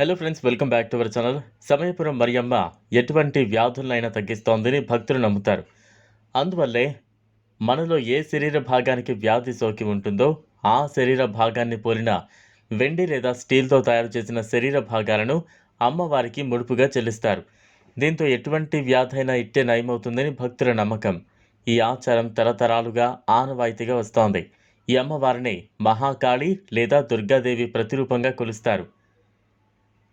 Hello friends welcome back to our channel Samayapuram Mariamma ఎటువంటి వ్యాధులనైనా తగ్గిస్తోందని భక్తులు నమ్ముతారు. అందువల్లే మనలో ఏ శరీర భాగానికి వ్యాధి సోకి ఉంటుందో ఆ శరీర భాగాన్ని పోలిన వెండి లేదా స్టీల్తో తయారు చేసిన శరీర భాగాలను అమ్మవారికి ముడుపుగా చెల్లిస్తారు. దీంతో ఎటువంటి వ్యాధి అయినా ఇట్టే నయమవుతుందని భక్తుల నమ్మకం. ఈ ఆచారం తరతరాలుగా ఆనవాయితీగా వస్తోంది. ఈ అమ్మవారిని మహాకాళి లేదా దుర్గాదేవి ప్రతిరూపంగా కొలుస్తారు.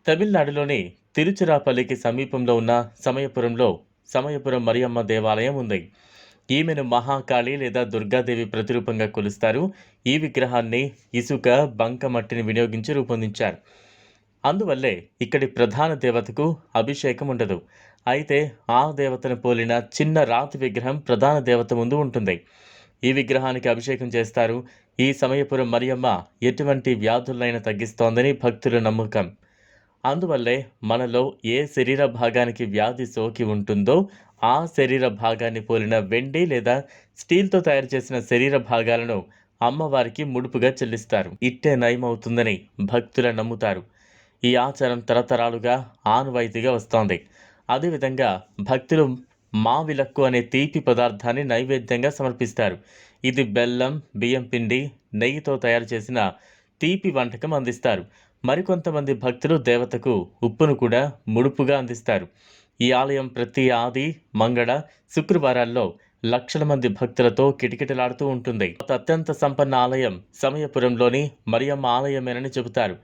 తమిళనాడులోని తిరుచిరాపల్లికి సమీపంలో ఉన్న సమయపురంలో సమయపురం మరియమ్మ దేవాలయం ఉంది. ఈమెను మహాకాళి లేదా దుర్గాదేవి ప్రతిరూపంగా కొలుస్తారు. ఈ విగ్రహాన్ని ఇసుక బంక మట్టిని వినియోగించి రూపొందించారు. అందువల్లే ఇక్కడి ప్రధాన దేవతకు అభిషేకం ఉండదు. అయితే ఆ దేవతను పోలిన చిన్న రాతి విగ్రహం ప్రధాన దేవత ముందు ఉంటుంది. ఈ విగ్రహానికి అభిషేకం చేస్తారు. ఈ సమయపురం మరియమ్మ ఎటువంటి వ్యాధులైనా తగ్గిస్తోందని భక్తుల నమ్మకం. అందువల్లే మనలో ఏ శరీర భాగానికి వ్యాధి సోకి ఉంటుందో ఆ శరీర భాగాన్ని పోలిన వెండి లేదా స్టీల్తో తయారు చేసిన శరీర భాగాలను అమ్మవారికి ముడుపుగా చెల్లిస్తారు. ఇట్టే నయమవుతుందని భక్తుల నమ్ముతారు. ఈ ఆచారం తరతరాలుగా ఆనవాయితీగా వస్తోంది. అదేవిధంగా భక్తులు మావిలక్కు అనే తీపి పదార్థాన్ని నైవేద్యంగా సమర్పిస్తారు. ఇది బెల్లం బియ్యం పిండి నెయ్యితో తయారు చేసిన తీపి వంటకం అందిస్తారు. మరికొంతమంది భక్తులు దేవతకు ఉప్పును కూడా ముడుపుగా అందిస్తారు. ఈ ఆలయం ప్రతి ఆది మంగళ శుక్రవారాల్లో లక్షల మంది భక్తులతో కిటకిటలాడుతూ ఉంటుంది. అత్యంత సంపన్న ఆలయం సమయపురంలోని మరియమ్మ ఆలయమేనని చెబుతారు.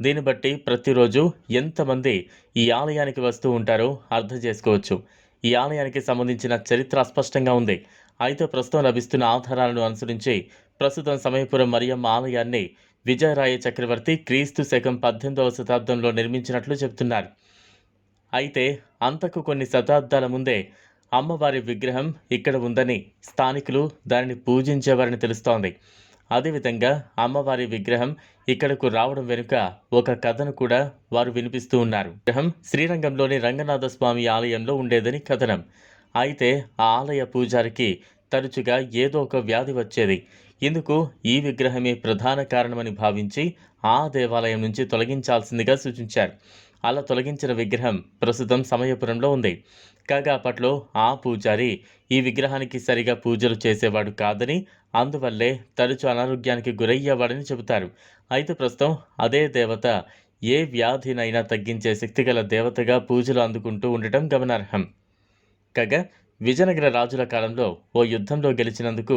దీన్ని బట్టి ప్రతిరోజు ఎంతమంది ఈ ఆలయానికి వస్తూ ఉంటారో అర్థం చేసుకోవచ్చు. ఈ ఆలయానికి సంబంధించిన చరిత్ర అస్పష్టంగా ఉంది. అయితే ప్రస్తుతం లభిస్తున్న ఆధారాలను అనుసరించి ప్రస్తుతం సమయపురం మరియమ్మ ఆలయాన్ని విజయరాయ చక్రవర్తి క్రీస్తు శకం పద్దెనిమిదవ శతాబ్దంలో నిర్మించినట్లు చెబుతున్నారు అయితే అంతకు కొన్ని శతాబ్దాల ముందే అమ్మవారి విగ్రహం ఇక్కడ ఉందని స్థానికులు దానిని పూజించేవారని తెలుస్తోంది. అదేవిధంగా అమ్మవారి విగ్రహం ఇక్కడకు రావడం వెనుక ఒక కథను కూడా వారు వినిపిస్తూ ఉన్నారు. విగ్రహం శ్రీరంగంలోని రంగనాథ స్వామి ఆలయంలో ఉండేదని కథనం. అయితే ఆ ఆలయ పూజారికి తరచుగా ఏదో ఒక వ్యాధి వచ్చేది. ఇందుకు ఈ విగ్రహమే ప్రధాన కారణమని భావించి ఆ దేవాలయం నుంచి తొలగించాల్సిందిగా సూచించారు. అలా తొలగించిన విగ్రహం ప్రస్తుతం సమయపురంలో ఉంది. కాగా అప్పట్లో ఆ పూజారి ఈ విగ్రహానికి సరిగా పూజలు చేసేవాడు కాదని అందువల్లే తరచు అనారోగ్యానికి గురయ్యేవాడని చెబుతారు. అయితే ప్రస్తుతం అదే దేవత ఏ వ్యాధినైనా తగ్గించే శక్తిగల దేవతగా పూజలు అందుకుంటూ ఉండటం గమనార్హం. కాగా విజయనగర రాజుల కాలంలో ఓ యుద్ధంలో గెలిచినందుకు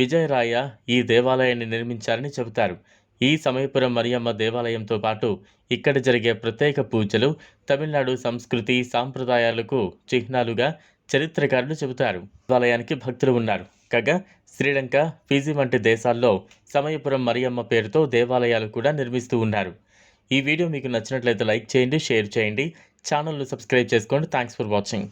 విజయరాయ ఈ దేవాలయాన్ని నిర్మించారని చెబుతారు. ఈ సమయపురం మరియమ్మ దేవాలయంతో పాటు ఇక్కడ జరిగే ప్రత్యేక పూజలు తమిళనాడు సంస్కృతి సాంప్రదాయాలకు చిహ్నాలుగా చరిత్రకారులు చెబుతారు. దేవాలయానికి భక్తులు ఉన్నారు. కాగా శ్రీలంక ఫిజీ వంటి దేశాల్లో సమయపురం మరియమ్మ పేరుతో దేవాలయాలు కూడా నిర్మిస్తూ ఉన్నారు. ఈ వీడియో మీకు నచ్చినట్లయితే లైక్ చేయండి షేర్ చేయండి. ఛానల్ను సబ్స్క్రైబ్ చేసుకోండి. Thanks for watching.